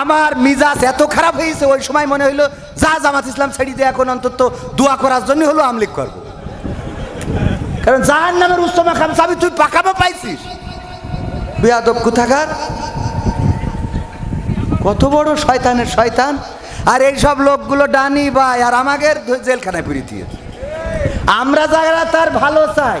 আমার মিজাজ এত খারাপ হয়েছে, ওই সময় মনে হইল, যা জামাত ইসলাম ছেড়ে দিয়ে এখন অন্তত দোয়া করার জন্য হলো আমলিক করব। কারণ জাহান নামের উচ্চ মাকাম চাবি তুই পাকামো পাইছিস। বেয়াদব কোথাকার? কত বড় শয়তানের শয়তান। আর এই সব লোকগুলো ডানি ভাই, আর আমাদের জেলখানায় পুরি দিয়ে আমরা যারা তার ভালো চাই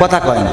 কথা কয় না।